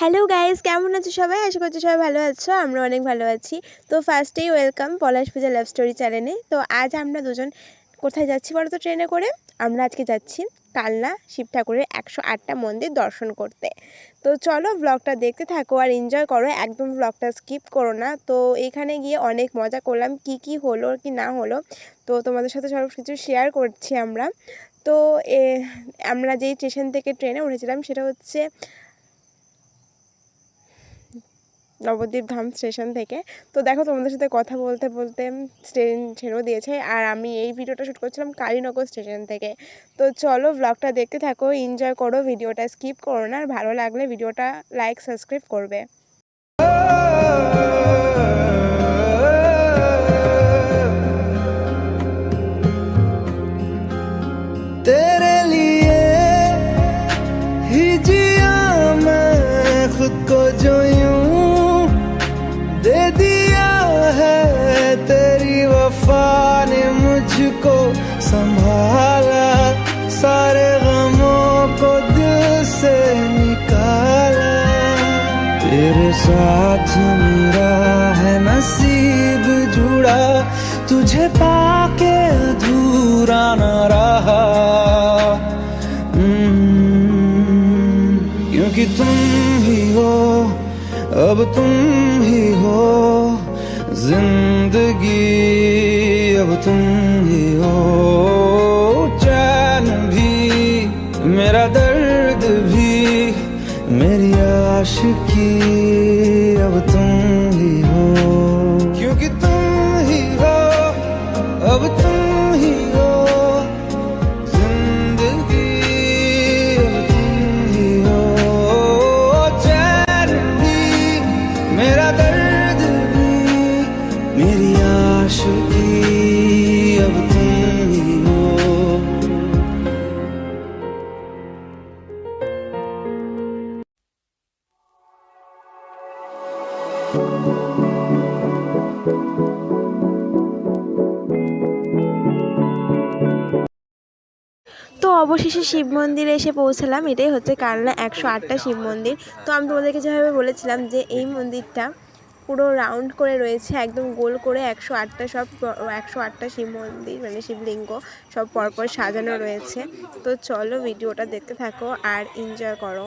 Hello guys কেমন আছো সবাই? আশা করছি সবাই ভালো আছো। আমরা অনেক ভালো আছি। তো ফার্স্টেই ওয়েলকাম পলাশ পূজা লাভ স্টোরি চ্যানেলে তো আজ আমরা দুজন কোথায় যাচ্ছি বলো তো ট্রেনে করে? আমরা আজকে যাচ্ছি কালনা শিব ঠাকুরের একশো আটটা মন্দির দর্শন করতে। তো চলো ব্লগটা দেখতে থাকো আর এনজয় করো। একদম ব্লগটা স্কিপ করো না। তো এখানে গিয়ে অনেক মজা করলাম। কি কি হলো, কি না হলো। তো তোমাদের সাথে সব কিছু শেয়ার করছি আমরা। তো আমরা যেই স্টেশন থেকে ট্রেনে উঠেছিলাম সেটা হচ্ছে নবদ্বীপ ধাম স্টেশন থেকে তো দেখো তোমাদের সাথে কথা বলতে বলতে ট্রেন ছেড়েও দিয়েছে আর আমি এই ভিডিওটা শ্যুট করছিলাম কালীনগর স্টেশন থেকে তো চলো ব্লগটা দেখতে থাকো এনজয় করো ভিডিওটা স্কিপ করো না আর ভালো লাগলে ভিডিওটা লাইক সাবস্ক্রাইব করবে तेरे लिए ही जिया मैं खुद को जो यूं दे दिया है तेरी वफा ने मुझको संभाला। सारे गमों को दिल से निकाला। तेरे साथ मेरा है नसीब जुड़ा। तुझे पाके अधूरा न रहा। अब तुम ही हो जिंदगी अब तुम ही हो चैन भी मेरा दर्द भी मेरी आशिकी मेरा दर्द भी मेरी आशिकी अब तुम ही। हो তো অবশেষে শিব মন্দিরে এসে পৌঁছলাম। এটাই হচ্ছে কালনা একশো আটটা শিব মন্দির। তো আমি তোমাদেরকে যেভাবে বলেছিলাম যে এই মন্দিরটা পুরো রাউন্ড করে রয়েছে, একদম গোল করে একশো আটটা সব একশো আটটা শিব মন্দির মানে শিবলিঙ্গ সব পরপর সাজানো রয়েছে। তো চলো ভিডিওটা দেখতে থাকো আর এনজয় করো।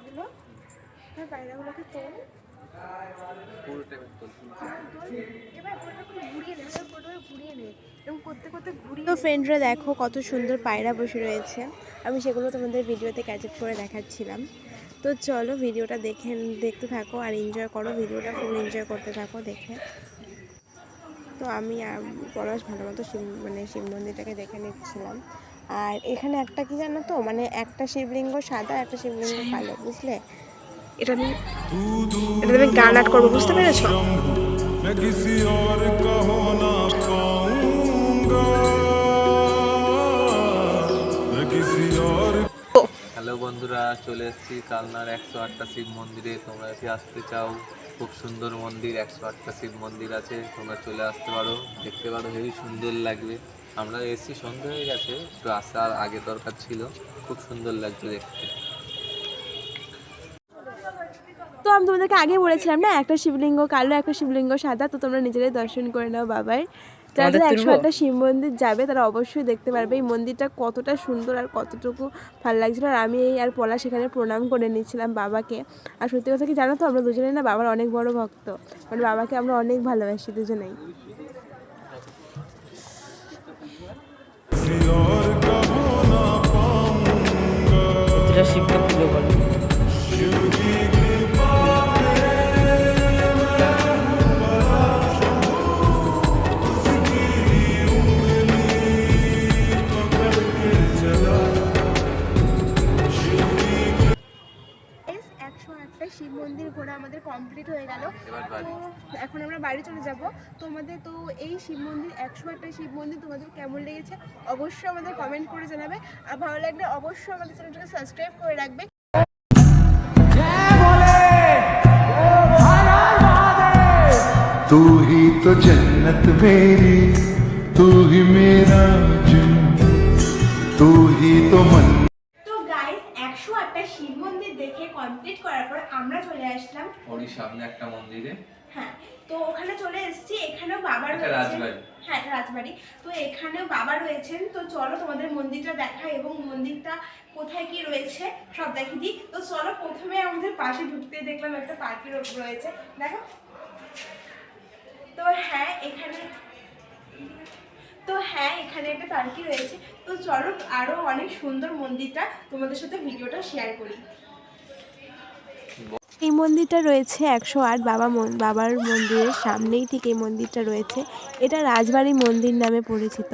পায়রাগুলো পায়রাগুলোকে তোল। তো ফ্রেন্ডরা দেখো কত সুন্দর পায়রা বসে রয়েছে। আমি সেগুলো তোমাদের ভিডিওতে ক্যাচেপ করে দেখাচ্ছিলাম। তো চলো ভিডিওটা দেখে দেখতে থাকো আর এনজয় করো। ভিডিওটা ফুল এনজয় করতে থাকো দেখে। তো আমি পলাশ ভালো মতো শিব মানে শিব মন্দিরটাকে দেখে নিচ্ছিলাম। আর এখানে একটা কি জানো তো? মানে একটা শিবলিঙ্গ সাদা একটা শিবলিঙ্গ কালো বুঝলে? এটা আমি এটা আমি গান আট করব বুঝতে পেরেছ? হ্যালো বন্ধুরা চলে এসেছি কালনার একশো আটটা শিব মন্দিরে। তোমরা যদি আসতে চাও খুব সুন্দর মন্দির একশো আটটা শিব মন্দির আছে তোমরা চলে আসতে পারো। দেখতে পারো হেবি সুন্দর লাগবে। আমরা এসছি সন্ধ্যে হয়ে গেছে একটু আসার আগে দরকার ছিল। খুব সুন্দর লাগছে দেখতে। তো আমি তোমাদেরকে আগে বলেছিলাম না একটা শিবলিঙ্গ কালো একটা শিবলিঙ্গ সাদা তো তোমরা নিজেরাই দর্শন করে নাও বাবার। যারা যারা একশো একটা শিব মন্দির যাবে তারা অবশ্যই দেখতে পারবে। এই মন্দিরটা কতটা সুন্দর আর কতটুকু ভালো লাগছিল। আর আমি এই আর পলা সেখানে প্রণাম করে নিয়েছিলাম বাবাকে। আর সত্যি কথা কি জানো তো আমরা দুজনেই না বাবার অনেক বড় ভক্ত। মানে বাবাকে আমরা অনেক ভালোবাসি দুজনেই। ছিল বলে শিব মন্দির ঘোরা আমাদের কমপ্লিট হয়ে গেল। এখন আমরা বাড়ি চলে যাব। তোমাদের তো এই শিব মন্দির একশো আটটা শিব মন্দির তোমাদের কেমন লেগেছে অবশ্যই আমাদের কমেন্ট করে জানাবে। আর ভালো লাগলে অবশ্যই আমাদের চ্যানেলটাকে সাবস্ক্রাইব করে রাখবে। तो जन्नत मेरी तू ही मेरा जुनून तू ही तो मन তো গাইস একশো আটটা শিব মন্দির দেখে কমপ্লিট করার পর আমরা চলে আসলাম ওরই সামনে একটা মন্দিরে হ্যাঁ তো ওখানে চলে এসেছি এখানেও বাবা এটা রয়েছে রাজবাড়ি। হ্যাঁ এটা রাজবাড়ি তো এখানেও বাবা রয়েছেন তো চলো তোমাদের মন্দিরটা দেখাই এবং মন্দিরটা কোথায় কি রয়েছে সব দেখিয়ে দিই তো চলো প্রথমে আমাদের পাশে ঢুকতে দেখলাম একটা পার্কের রয়েছে দেখো তো হ্যাঁ এখানে তো হ্যাঁ এখানে একটা পার্কি রয়েছে। তো চলো আরও অনেক সুন্দর মন্দিরটা তোমাদের সাথে ভিডিওটা শেয়ার করি। এই মন্দিরটা রয়েছে একশো আট বাবা মন- বাবার মন্দিরের সামনেই ঠিক এই মন্দিরটা রয়েছে। এটা রাজবাড়ি মন্দির নামে পরিচিত।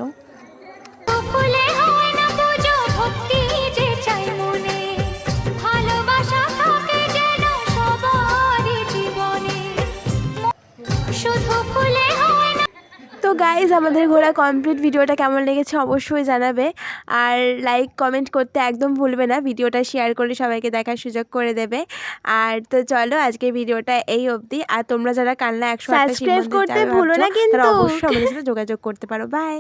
গাইজ আমাদের ঘোরা কমপ্লিট ভিডিওটা কেমন লেগেছে অবশ্যই জানাবে। আর লাইক কমেন্ট করতে একদম ভুলবে না ভিডিওটা শেয়ার করে সবাইকে দেখার সুযোগ করে দেবে। আর তো চলো আজকে ভিডিওটা এই অবধি। আর তোমরা যারা কান্না একশো করতে ভুলো না কিন্তু। অবশ্যই আমাদের সাথে যোগাযোগ করতে পারো। বাই